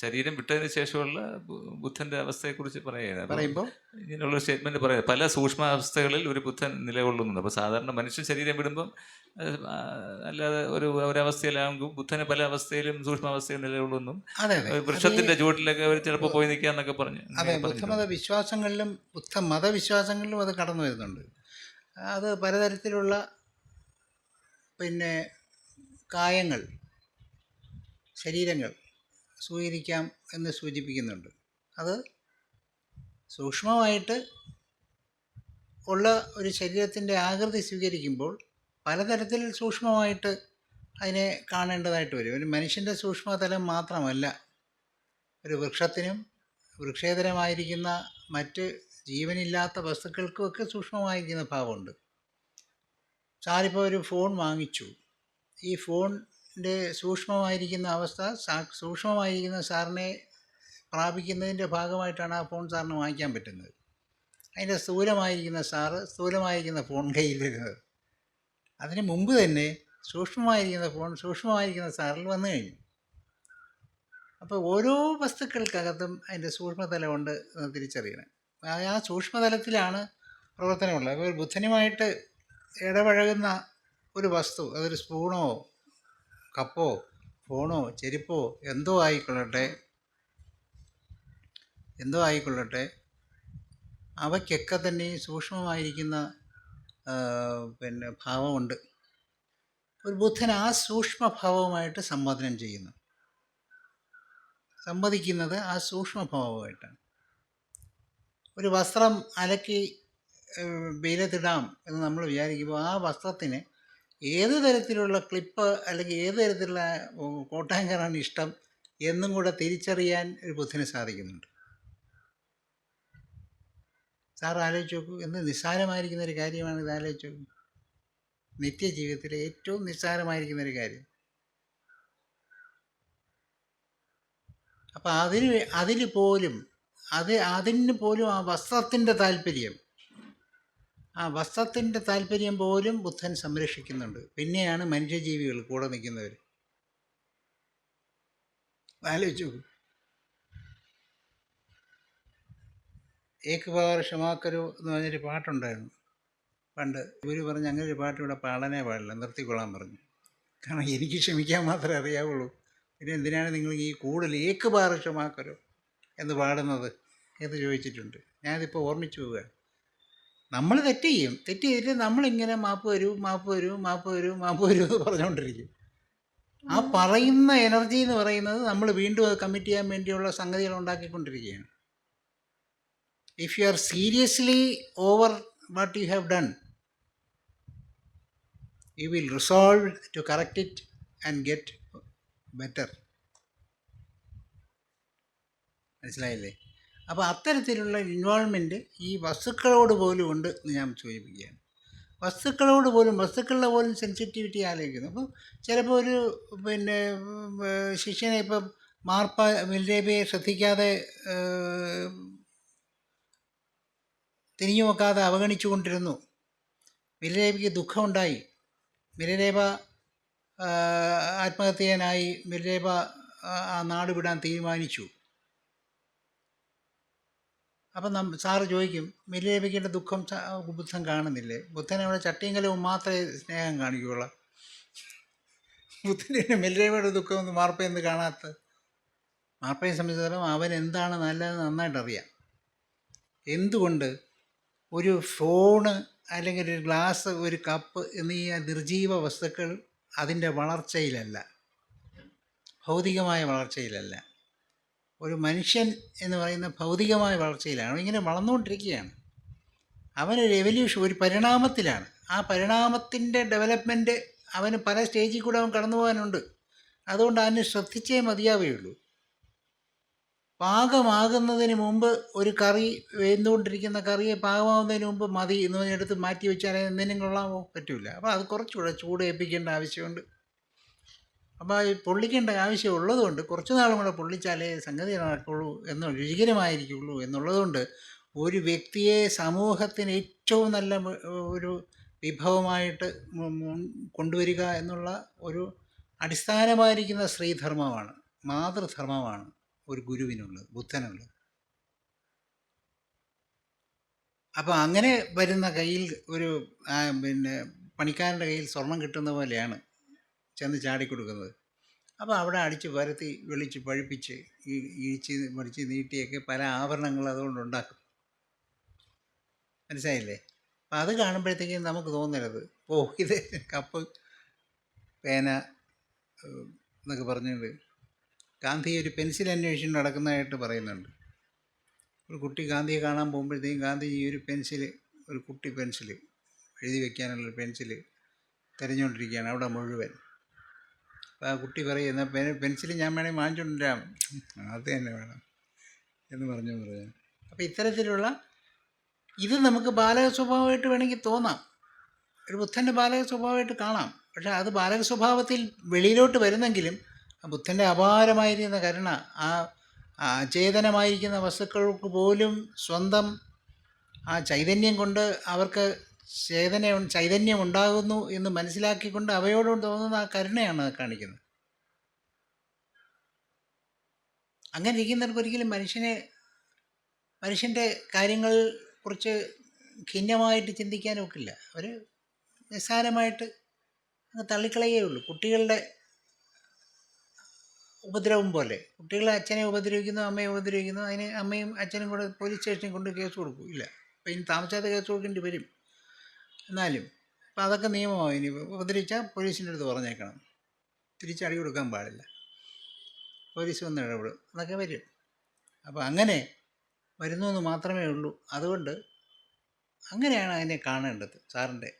ശരീരം വിട്ടതിന് ശേഷമുള്ള ബുദ്ധന്റെ അവസ്ഥയെക്കുറിച്ച് പറയുന്നത് പറയുമ്പോൾ ഇങ്ങനെയുള്ള സ്റ്റേറ്റ്മെന്റ് പറയാം പല സൂക്ഷ്മ അവസ്ഥകളിൽ ഒരു ബുദ്ധൻ നിലകൊള്ളുന്നുണ്ട്. അപ്പോൾ സാധാരണ മനുഷ്യൻ ശരീരം വിടുമ്പം അല്ലാതെ ഒരു ഒരവസ്ഥയിലാകുമ്പോൾ ബുദ്ധന് പല അവസ്ഥയിലും സൂക്ഷ്മാവസ്ഥയിൽ നിലകൊള്ളുന്നു ഒരു വൃക്ഷത്തിന്റെ ചുവട്ടിലൊക്കെ അവർ ചിലപ്പോൾ പോയി നിൽക്കാന്നൊക്കെ പറഞ്ഞു അതെ. ബുദ്ധമത വിശ്വാസങ്ങളിലും ബുദ്ധ മതവിശ്വാസങ്ങളിലും അത് കടന്നു വരുന്നുണ്ട്. അത് പലതരത്തിലുള്ള പിന്നെ കായങ്ങൾ ശരീരങ്ങൾ സ്വീകരിക്കാം എന്ന് സൂചിപ്പിക്കുന്നുണ്ട്. അത് സൂക്ഷ്മമായിട്ട് ഉള്ള ഒരു ശരീരത്തിന്റെ ആകൃതി സ്വീകരിക്കുമ്പോൾ പലതരത്തിൽ സൂക്ഷ്മമായിട്ട് അതിനെ കാണേണ്ടതായിട്ട് വരും. ഒരു മനുഷ്യന്റെ സൂക്ഷ്മതലം മാത്രമല്ല ഒരു വൃക്ഷത്തിനും വൃക്ഷേതരമായിരിക്കുന്ന മറ്റ് ജീവനില്ലാത്ത വസ്തുക്കൾക്കുമൊക്കെ സൂക്ഷ്മമായിരിക്കുന്ന ഭാവമുണ്ട്. സാറിപ്പോൾ ഒരു ഫോൺ വാങ്ങിച്ചു. ഈ ഫോണിന്റെ സൂക്ഷ്മമായിരിക്കുന്ന അവസ്ഥ സൂക്ഷ്മമായിരിക്കുന്ന സാറിനെ പ്രാപിക്കുന്നതിന്റെ ഭാഗമായിട്ടാണ് ആ ഫോൺ സാറിന് വാങ്ങിക്കാൻ പറ്റുന്നത്. അതിന്റെ സ്ഥൂലമായിരിക്കുന്ന സാറ് സ്ഥൂലമായിരിക്കുന്ന ഫോൺ കയ്യിൽ വരുന്നത്. അതിന് മുമ്പ് തന്നെ സൂക്ഷ്മമായിരിക്കുന്ന ഫോൺ സൂക്ഷ്മമായിരിക്കുന്ന സാറിൽ വന്നു കഴിഞ്ഞു. അപ്പോൾ ഓരോ വസ്തുക്കൾക്കകത്തും അതിന്റെ സൂക്ഷ്മതലമുണ്ട് എന്ന് തിരിച്ചറിയണം. ആ സൂക്ഷ്മതലത്തിലാണ് പ്രവർത്തനമുള്ളത്. അപ്പോൾ ബുദ്ധനുമായിട്ട് ഇടപഴകുന്ന ഒരു വസ്തു അതൊരു സ്പൂണോ കപ്പോ ഫോണോ ചെരുപ്പോ എന്തോ ആയിക്കൊള്ളട്ടെ. എന്തോ ആയിക്കൊള്ളട്ടെ. അവയ്ക്കൊക്കെ തന്നെ സൂക്ഷ്മമായിരിക്കുന്ന പിന്നെ ഭാവമുണ്ട്. ഒരു ബുദ്ധൻ ആ സൂക്ഷ്മഭാവവുമായിട്ട് സംബോധനം ചെയ്യുന്നു. സംവദിക്കുന്നത് ആ സൂക്ഷ്മഭാവമായിട്ടാണ് ഒരു വസ്ത്രം അലക്കി വെയിലത്തിടാം എന്ന് നമ്മൾ വിചാരിക്കുമ്പോൾ ആ വസ്ത്രത്തിന് ഏത് തരത്തിലുള്ള ക്ലിപ്പ് അല്ലെങ്കിൽ ഏത് തരത്തിലുള്ള കോട്ടാങ്കറാണ് ഇഷ്ടം എന്നും കൂടെ തിരിച്ചറിയാൻ ഒരു ബുദ്ധിന് സാധിക്കുന്നുണ്ട്. സാർ ആലോചിച്ച് നോക്കൂ എന്ത് നിസ്സാരമായിരിക്കുന്ന ഒരു കാര്യമാണ് ഇത് ആലോചിച്ച് നോക്കൂ. നിത്യജീവിതത്തിലെ ഏറ്റവും നിസ്സാരമായിരിക്കുന്ന ഒരു കാര്യം. അപ്പം അതിന് അതിൽ പോലും അത് അതിന് പോലും ആ വസ്ത്രത്തിന്റെ താല്പര്യം ആ വസ്ത്രത്തിന്റെ താല്പര്യം പോലും ബുദ്ധൻ സംരക്ഷിക്കുന്നുണ്ട്. പിന്നെയാണ് മനുഷ്യജീവികൾ കൂടെ നിൽക്കുന്നവർ ആലോചിച്ചു ഏക്ക് ഏക് ബാർ ക്ഷമാക്കരു എന്ന് പറഞ്ഞൊരു പാട്ടുണ്ടായിരുന്നു. പണ്ട് ഇവർ പറഞ്ഞ് അങ്ങനെ ഒരു പാട്ട് ഇവിടെ പാടാനേ പാടില്ല നിർത്തിക്കൊള്ളാൻ പറഞ്ഞു. കാരണം എനിക്ക് ക്ഷമിക്കാൻ മാത്രമേ അറിയാവുള്ളൂ. പിന്നെ എന്തിനാണ് നിങ്ങൾ ഈ കൂടുതൽ ഏക്ക് ബാർ ക്ഷമാക്കരു എന്ന് പാടുന്നത് എന്ന് ചോദിച്ചിട്ടുണ്ട്. ഞാനിതിപ്പോൾ ഓർമ്മിച്ചു പോവുക നമ്മൾ തെറ്റ് ചെയ്യും. തെറ്റ് ചെയ്തിട്ട് നമ്മളിങ്ങനെ മാപ്പ് വരൂ മാപ്പ് വരൂ മാപ്പ് വരൂ മാപ്പ് വരൂ എന്ന് പറഞ്ഞുകൊണ്ടിരിക്കും. ആ പറയുന്ന എനർജി എന്ന് പറയുന്നത് നമ്മൾ വീണ്ടും അത് കമ്മിറ്റ് ചെയ്യാൻ വേണ്ടിയുള്ള സംഗതികൾ ഉണ്ടാക്കിക്കൊണ്ടിരിക്കുകയാണ്. If you are seriously over what you have done you will resolve to correct it and get better മനസ്സിലായില്ലേ? അപ്പോൾ അത്തരത്തിലുള്ള ഇൻവോൾവ്മെന്റ് ഈ വസ്തുക്കളോട് പോലും ഉണ്ട് എന്ന് ഞാൻ സൂചിപ്പിക്കുകയാണ്. വസ്തുക്കളോട് പോലും വസ്തുക്കളുടെ പോലും സെൻസിറ്റിവിറ്റി ആലോചിക്കുന്നു. അപ്പോൾ ചിലപ്പോൾ ഒരു പിന്നെ ശിഷ്യനെ ഇപ്പം മാർപ്പ മിൽരേബിയെ ശ്രദ്ധിക്കാതെ തിരിഞ്ഞു നോക്കാതെ അവഗണിച്ചു കൊണ്ടിരുന്നു മിൽരേബിക്ക് ദുഃഖമുണ്ടായി മിലരേബ ആത്മഹത്യനായി. ആ ആ നാട് വിടാൻ തീരുമാനിച്ചു. അപ്പം നം സാറ് ചോദിക്കും മിലരേബയ്ക്കിന്റെ ദുഃഖം ബുദ്ധൻ കാണുന്നില്ലേ? ബുദ്ധൻ അവിടെ ചട്ടിയും കലവും മാത്രമേ സ്നേഹം കാണിക്കുകയുള്ളൂ. ബുദ്ധന്റെ മിലരേബയുടെ ദുഃഖമൊന്നും മാർപ്പയെന്ന് കാണാത്ത. മാർപ്പയെ സംബന്ധിച്ചിടത്തോളം അവൻ എന്താണ് നല്ലത് നന്നായിട്ട് അറിയാം എന്തുകൊണ്ട് ഒരു ഫോണ് അല്ലെങ്കിൽ ഒരു ഗ്ലാസ് ഒരു കപ്പ് എന്നീ നിർജീവ വസ്തുക്കൾ അതിന്റെ വളർച്ചയിലല്ല. ഭൗതികമായ വളർച്ചയിലല്ല. ഒരു മനുഷ്യൻ എന്ന് പറയുന്ന ഭൗതികമായ വളർച്ചയിലാണ്. ഇങ്ങനെ വളർന്നുകൊണ്ടിരിക്കുകയാണ്. അവനൊരു എവല്യൂഷൻ ഒരു പരിണാമത്തിലാണ്. ആ പരിണാമത്തിന്റെ ഡെവലപ്മെന്റ് അവന് പല സ്റ്റേജിൽ കൂടെ അവൻ കടന്നു പോകാനുണ്ട്. അതുകൊണ്ട് അതിനെ ശ്രദ്ധിച്ചേ മതിയാവുകയുള്ളൂ. പാകമാകുന്നതിന് മുമ്പ് ഒരു കറി വെന്തുകൊണ്ടിരിക്കുന്ന കറിയെ പാകമാകുന്നതിന് മുമ്പ് മതി എന്ന് പറഞ്ഞെടുത്ത് മാറ്റി വെച്ചാൽ എന്തെങ്കിലും കൊള്ളാമോ? പറ്റില്ല അപ്പോൾ അത് കുറച്ചുകൂടെ ചൂട് ഏൽപ്പിക്കേണ്ട ആവശ്യമുണ്ട്. അപ്പോൾ ഈ പൊള്ളിക്കേണ്ട ആവശ്യം ഉള്ളതുകൊണ്ട് കുറച്ച് നാളും കൂടെ പൊള്ളിച്ചാലേ സംഗതി നടക്കുള്ളൂ എന്ന് രുചികരമായിരിക്കുള്ളൂ എന്നുള്ളതുകൊണ്ട് ഒരു വ്യക്തിയെ സമൂഹത്തിന് ഏറ്റവും നല്ല ഒരു വിഭവമായിട്ട് കൊണ്ടുവരിക എന്നുള്ള ഒരു അടിസ്ഥാനമായിരിക്കുന്ന സ്ത്രീധർമ്മമാണ് മാതൃധർമ്മമാണ് ഒരു ഗുരുവിനുള്ളത് ബുദ്ധനുള്ളത്. അപ്പോൾ അങ്ങനെ വരുന്ന കയ്യിൽ ഒരു പിന്നെ പണിക്കാരന്റെ കയ്യിൽ സ്വർണം കിട്ടുന്ന പോലെയാണ്. ചെന്ന് ചാടിക്കൊടുക്കുന്നത്. അപ്പോൾ അവിടെ അടിച്ച് പരത്തി വെളിച്ച് പഴിപ്പിച്ച് ഈ ഇഴിച്ച് മറിച്ച് നീട്ടിയൊക്കെ പല ആഭരണങ്ങൾ അതുകൊണ്ട് ഉണ്ടാക്കും. മനസ്സിലായില്ലേ? അപ്പം അത് കാണുമ്പോഴത്തേക്കും നമുക്ക് തോന്നരുത്. ഓ ഇത് കപ്പ് പേന എന്നൊക്കെ പറഞ്ഞത് ഗാന്ധി ഒരു പെൻസിൽ അന്വേഷണം നടക്കുന്നതായിട്ട് പറയുന്നുണ്ട്. ഒരു കുട്ടി ഗാന്ധിയെ കാണാൻ പോകുമ്പോഴത്തേക്കും ഗാന്ധി ഈ ഒരു പെൻസിൽ ഒരു കുട്ടി പെൻസിൽ എഴുതി വെക്കാനുള്ള പെൻസിൽ തിരഞ്ഞുകൊണ്ടിരിക്കുകയാണ് അവിടെ മുഴുവൻ. കുട്ടി പറയും എന്നാൽ പെൻ പെൻസിൽ ഞാൻ വേണേൽ വാങ്ങിച്ചുകൊണ്ടിരാം അത് തന്നെ വേണം എന്ന് പറഞ്ഞു പറഞ്ഞു അപ്പോൾ ഇത്തരത്തിലുള്ള ഇത് നമുക്ക് ബാലക സ്വഭാവമായിട്ട് വേണമെങ്കിൽ തോന്നാം. ഒരു ബുദ്ധന്റെ ബാലക സ്വഭാവമായിട്ട് കാണാം. പക്ഷേ അത് ബാലക സ്വഭാവത്തിൽ വെളിയിലോട്ട് വരുന്നെങ്കിലും ആ ബുദ്ധന്റെ അപാരമായിരിക്കുന്ന കരുണ ആ അചേതനമായിരിക്കുന്ന വസ്തുക്കൾക്ക് പോലും സ്വന്തം ആ ചൈതന്യം കൊണ്ട് അവർക്ക് ചേതന ചൈതന്യം ഉണ്ടാകുന്നു എന്ന് മനസ്സിലാക്കിക്കൊണ്ട് അവയോട് തോന്നുന്ന ആ കരുണയാണ് കാണിക്കുന്നത്. അങ്ങനെ ഇരിക്കുന്നവർക്ക് ഒരിക്കലും മനുഷ്യനെ മനുഷ്യന്റെ കാര്യങ്ങൾ കുറിച്ച് ഖിന്നമായിട്ട് ചിന്തിക്കാനും ഒക്കില്ല. അവർ നിസ്സാരമായിട്ട് അങ്ങ് തള്ളിക്കളയേ ഉള്ളൂ. കുട്ടികളുടെ ഉപദ്രവം പോലെ. കുട്ടികളെ അച്ഛനെ ഉപദ്രവിക്കുന്നു അമ്മയെ ഉപദ്രവിക്കുന്നു. അതിന് അമ്മയും അച്ഛനും കൂടെ പോലീസ് സ്റ്റേഷനിൽ കൊണ്ട് കേസ് കൊടുക്കും. ഇല്ല. അപ്പം ഇനി താമസിയാതെ കേസ് കൊടുക്കേണ്ടി വരും. എന്നാലും അപ്പം അതൊക്കെ നിയമമാണ് ഇനി ഉപദ്രവിച്ചാൽ പോലീസിന്റെ അടുത്ത് പറഞ്ഞേക്കണം. തിരിച്ചടി കൊടുക്കാൻ പാടില്ല. പോലീസ് വന്ന് ഇടപെടും. അതൊക്കെ വരും. അപ്പോൾ അങ്ങനെ വരുന്നു എന്ന് മാത്രമേ ഉള്ളൂ. അതുകൊണ്ട് അങ്ങനെയാണ് അതിനെ കാണേണ്ടത് സാറിന്റെ